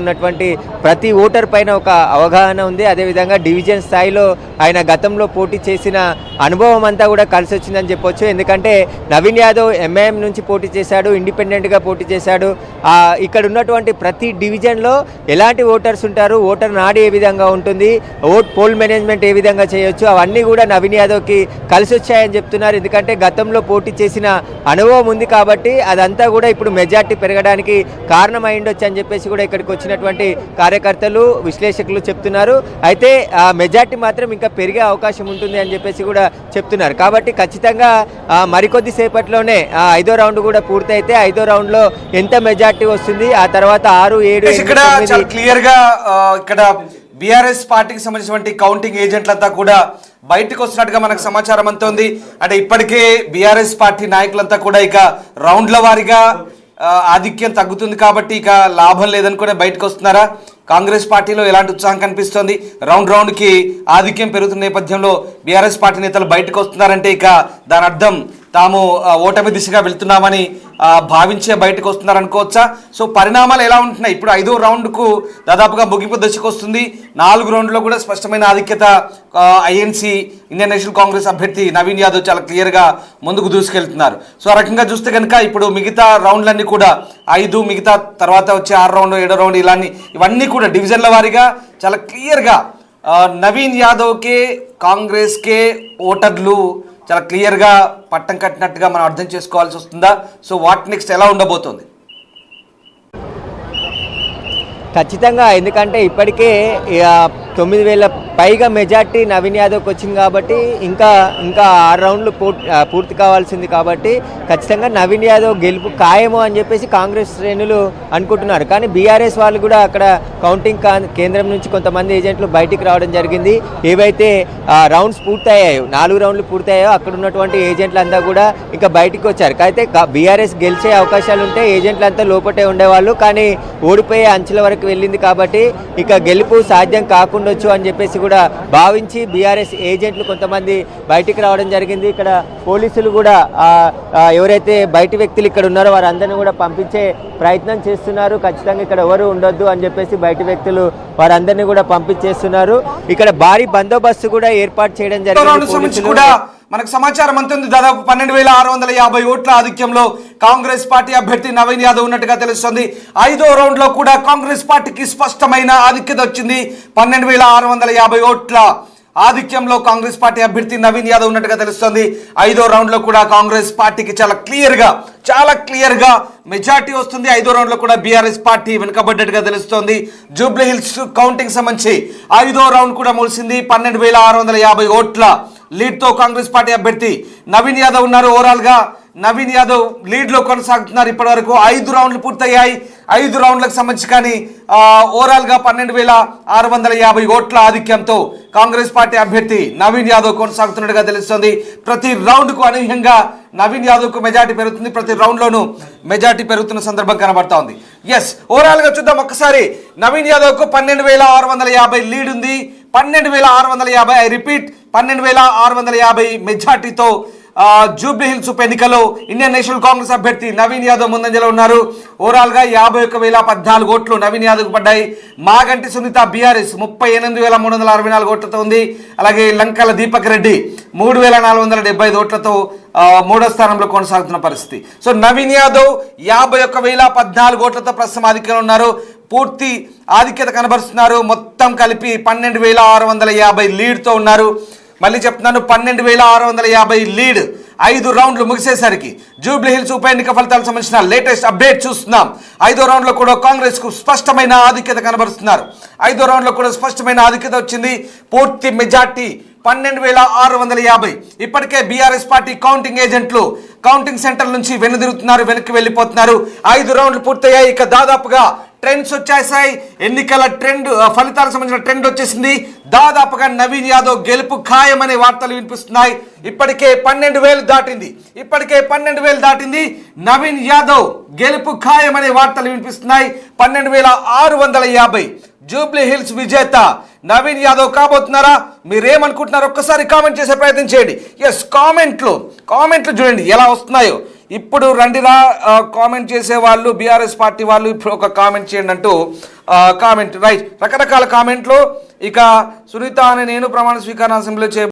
ఉన్నటువంటి ప్రతి ఓటర్ పైన ఒక అవగాహన ఉంది. అదేవిధంగా డివిజన్ స్థాయిలో ఆయన గతంలో పోటీ చేసిన అనుభవం అంతా కూడా కలిసి వచ్చిందని చెప్పొచ్చు. ఎందుకంటే నవీన్ యాదవ్ ఎంఐఎం నుంచి పోటీ చేశాడు ఇండిపెండెంట్గా పోటీ చేశాడు. ఇక్కడ ఉన్నటువంటి ప్రతి డివిజన్లో ఎలాంటి ఓటర్స్ ఉంటారు ఓటర్ నాడి ఏ విధంగా ఉంటుంది ఓట్ పోల్ మేనేజ్మెంట్ ఏ విధంగా చేయొచ్చు అవన్నీ కూడా నవీన్ యాదవ్కి కలిసి వచ్చాయని చెప్తున్నారు. ఎందుకంటే గతంలో పోటీ చేసిన అనుభవం ఉంది కాబట్టి అదంతా కూడా ఇప్పుడు మెజార్టీ పెరగడానికి కారణం అని చెప్పేసి కూడా ఇక్కడికి వచ్చినటువంటి కార్యకర్తలు విశ్లేషకులు చెప్తున్నారు. అయితే ఆ మెజార్టీ మాత్రం ఇంకా పెరిగే అవకాశం ఉంటుంది అని చెప్పేసి కూడా చెప్తున్నారు. కాబట్టి ఖచ్చితంగా మరికొద్ది సేపట్లోనే ఆ, ఐదో రౌండ్ కూడా పూర్తయితే ఐదో రౌండ్లో ఎంత మెజార్టీ వస్తుంది ఆ తర్వాత ఆరు ఏడు క్లియర్గా ఇక్కడ బీఆర్ఎస్ పార్టీకి సంబంధించినటువంటి కౌంటింగ్ ఏజెంట్లంతా కూడా బయటకు వస్తున్నట్టుగా మనకు సమాచారం అంతా ఉంది అంటే ఇప్పటికే బీఆర్ఎస్ పార్టీ నాయకులంతా కూడా ఇక రౌండ్ల వారీగా ఆధిక్యం తగ్గుతుంది కాబట్టి ఇక లాభం లేదని కూడా బయటకు వస్తున్నారా? కాంగ్రెస్ పార్టీలో ఎలాంటి ఉత్సాహం కనిపిస్తోంది? రౌండ్ రౌండ్కి ఆధిక్యం పెరుగుతున్న నేపథ్యంలో బీఆర్ఎస్ పార్టీ నేతలు బయటకు వస్తున్నారంటే ఇక దాని అర్థం తాము ఓటమి దిశగా వెళ్తున్నామని భావించే బయటకు వస్తున్నారు అనుకోవచ్చా? సో పరిణామాలు ఎలా ఉంటున్నాయి? ఇప్పుడు ఐదో రౌండ్కు దాదాపుగా ముగింపు దశకు వస్తుంది. నాలుగు రౌండ్లో కూడా స్పష్టమైన ఆధిక్యత ఐఎన్సీ ఇండియన్ నేషనల్ కాంగ్రెస్ అభ్యర్థి నవీన్ యాదవ్ చాలా క్లియర్గా ముందుకు దూసుకెళ్తున్నారు. సో ఆ రకంగా చూస్తే కనుక ఇప్పుడు మిగతా రౌండ్లన్నీ కూడా ఐదు మిగతా తర్వాత వచ్చే ఆరు రౌండ్ ఏడో రౌండ్ ఇలా ఇవన్నీ కూడా డివిజన్ల వారీగా చాలా క్లియర్గా నవీన్ యాదవ్కే కాంగ్రెస్కే ఓటర్లు చాలా క్లియర్గా పట్టం కట్టినట్టుగా మనం అర్థం చేసుకోవాల్సి వస్తుందా? సో వాట్ నెక్స్ట్ ఎలా ఉండబోతుంది? ఖచ్చితంగా ఎందుకంటే ఇప్పటికే ఇక తొమ్మిది వేల పైగా మెజార్టీ నవీన్ యాదవ్కి వచ్చింది కాబట్టి ఇంకా ఇంకా ఆరు రౌండ్లు పూర్తి పూర్తి కావాల్సింది కాబట్టి ఖచ్చితంగా నవీన్ యాదవ్ గెలుపు ఖాయము అని చెప్పేసి కాంగ్రెస్ శ్రేణులు అనుకుంటున్నారు. కానీ బీఆర్ఎస్ వాళ్ళు కూడా అక్కడ కౌంటింగ్ కా- కేంద్రం నుంచి కొంతమంది ఏజెంట్లు బయటికి రావడం జరిగింది. ఏవైతే ఆ, రౌండ్స్ పూర్తయ్యాయో నాలుగు రౌండ్లు పూర్తయ్యాయో అక్కడ ఉన్నటువంటి ఏజెంట్లంతా కూడా ఇంకా బయటికి వచ్చారు. అయితే బీఆర్ఎస్ గెలిచే అవకాశాలు ఉంటే ఏజెంట్లు అంతా లోపటే ఉండేవాళ్ళు. కానీ ఓడిపోయే అంచుల వరకు వెళ్ళింది కాబట్టి ఇక గెలుపు సాధ్యం కాకుండా కాకుండొచ్చు అని చెప్పేసి కూడా భావించి బీఆర్ఎస్ ఏజెంట్లు కొంతమంది బయటికి రావడం జరిగింది. ఇక్కడ పోలీసులు కూడా ఎవరైతే బయటి వ్యక్తులు ఇక్కడ ఉన్నారో వారందరినీ కూడా పంపించే ప్రయత్నం చేస్తున్నారు. ఖచ్చితంగా ఇక్కడ ఎవరు ఉండొద్దు అని చెప్పేసి బయటి వ్యక్తులు వారందరినీ కూడా పంపించేస్తున్నారు. ఇక్కడ భారీ బందోబస్తు కూడా ఏర్పాటు చేయడం జరిగింది మనకు సమాచారం అంతుంది దాదాపు పన్నెండు వేల ఆరు వందల యాభై ఓట్ల ఆధిక్యంలో కాంగ్రెస్ పార్టీ అభ్యర్థి నవీన్ యాదవ్ ఉన్నట్టుగా తెలుస్తుంది. ఐదో రౌండ్లో కూడా కాంగ్రెస్ పార్టీకి స్పష్టమైన ఆధిక్యత వచ్చింది. పన్నెండు వేల ఆరు వందల యాభై ఓట్ల ఆధిక్యంలో కాంగ్రెస్ పార్టీ అభ్యర్థి నవీన్ యాదవ్ ఉన్నట్టుగా తెలుస్తుంది. ఐదో రౌండ్లో కూడా కాంగ్రెస్ పార్టీకి చాలా క్లియర్గా చాలా క్లియర్గా మెజార్టీ వస్తుంది. ఐదో రౌండ్లో కూడా బీఆర్ఎస్ పార్టీ వెనుకబడ్డట్టుగా తెలుస్తోంది. జూబ్లీ హిల్స్ కౌంటింగ్ సంబంధించి ఐదో రౌండ్ కూడా ముగిసింది పన్నెండు వేల ఆరు వందల యాభై ఓట్ల లీడ్తో కాంగ్రెస్ పార్టీ అభ్యర్థి నవీన్ యాదవ్ ఉన్నారు ఓవరాల్గా. నవీన్ యాదవ్ లీడ్లో కొనసాగుతున్నారు ఇప్పటివరకు. ఐదు రౌండ్లు పూర్తయ్యాయి. ఐదు రౌండ్లకు సంబంధించి కానీ ఓవరాల్గా పన్నెండు వేల ఆరు వందల యాభై ఓట్ల ఆధిక్యంతో కాంగ్రెస్ పార్టీ అభ్యర్థి నవీన్ యాదవ్ కొనసాగుతున్నట్టుగా తెలుస్తుంది. ప్రతి రౌండ్కు అనూహ్యంగా నవీన్ యాదవ్కు మెజార్టీ పెరుగుతుంది. ప్రతి రౌండ్లోనూ మెజార్టీ పెరుగుతున్న సందర్భం కనబడతా ఉంది ఎస్ ఓవరాల్గా చూద్దాం. ఒక్కసారి నవీన్ యాదవ్కు పన్నెండు వేల ఆరు వందల యాభై లీడ్ ఉంది. పన్నెండు వేల ఆరు వందల యాభై ఐ రిపీట్ పన్నెండు వేల ఆరు వందల యాభై మెజార్టీతో జూబ్లీహిల్స్ హిల్స్ ఉప ఎన్నికలో ఇండియన్ నేషనల్ కాంగ్రెస్ అభ్యర్థి నవీన్ యాదవ్ ముందంజలో ఉన్నారు. ఓవరాల్గా యాభై ఒక్క వేల పద్నాలుగు ఓట్లు నవీన్ యాదవ్ పడ్డాయి. మాగంటి సునీత బీఆర్ఎస్ ముప్పై ఎనిమిది వేల మూడు వందల అరవై నాలుగు ఓట్లతో ఉంది. అలాగే లంకల దీపక్ రెడ్డి మూడు వేల నాలుగు వందల డెబ్బై ఐదు ఓట్లతో మూడో స్థానంలో కొనసాగుతున్న పరిస్థితి. సో నవీన్ యాదవ్ యాభై ఒక్క వేల పద్నాలుగు ఓట్లతో ప్రస్తుతం ఆధిక్యంలో ఉన్నారు. పూర్తి ఆధిక్యత కనబరుస్తున్నారు. మొత్తం కలిపి పన్నెండు వేల ఆరు వందల యాభై లీడ్తో ఉన్నారు. మళ్ళీ చెప్తున్నాను పన్నెండు వేల ఆరు వందల యాభై లీడ్ ఐదు రౌండ్లు ముగిసేసరికి జూబ్లీ హిల్స్ ఉప ఎన్నిక ఫలితాలకు సంబంధించిన లేటెస్ట్ అప్డేట్ చూస్తున్నాం. ఐదో రౌండ్లో కూడా కాంగ్రెస్కు స్పష్టమైన ఆధిక్యత కనబరుస్తున్నారు. ఐదో రౌండ్లో కూడా స్పష్టమైన ఆధిక్యత వచ్చింది. పూర్తి మెజార్టీ పన్నెండు వేల ఆరు వందల యాభై. ఇప్పటికే బీఆర్ఎస్ పార్టీ కౌంటింగ్ ఏజెంట్లు కౌంటింగ్ సెంటర్ నుంచి వెనుదిరుగుతున్నారు వెనక్కి వెళ్ళిపోతున్నారు. ఐదు రౌండ్లు పూర్తయ్యాయి. ఇక దాదాపుగా ట్రెండ్స్ వచ్చేసాయి. ఎన్నికల ట్రెండ్ ఫలితాలకు సంబంధించిన ట్రెండ్ వచ్చేసింది. దాదాపుగా నవీన్ యాదవ్ గెలుపు ఖాయమనే వార్తలు వినిపిస్తున్నాయి. ఇప్పటికే పన్నెండు వేలు దాటింది. ఇప్పటికే పన్నెండు వేలు దాటింది. నవీన్ యాదవ్ గెలుపు ఖాయమనే వార్తలు వినిపిస్తున్నాయి. పన్నెండు వేల ఆరు వందల యాభై. జూబ్లీ హిల్స్ విజేత నవీన్ యాదవ్ కాబోతున్నారా? మీరేమనుకుంటున్నారు ఒక్కసారి కామెంట్ చేసే ప్రయత్నం చేయండి. ఎస్ కామెంట్లు. కామెంట్లు చూడండి ఎలా వస్తున్నాయో. ఇప్పుడు రండిరా కామెంట్ చేసే వాళ్ళు బీఆర్ఎస్ పార్టీ వాళ్ళు ఇప్పుడు ఒక కామెంట్ చేయండి అంటూ కామెంట్ రైట్ రకరకాల కామెంట్లు ఇక సునీత అనే నేను ప్రమాణ స్వీకారం అసెంబ్లీలో చే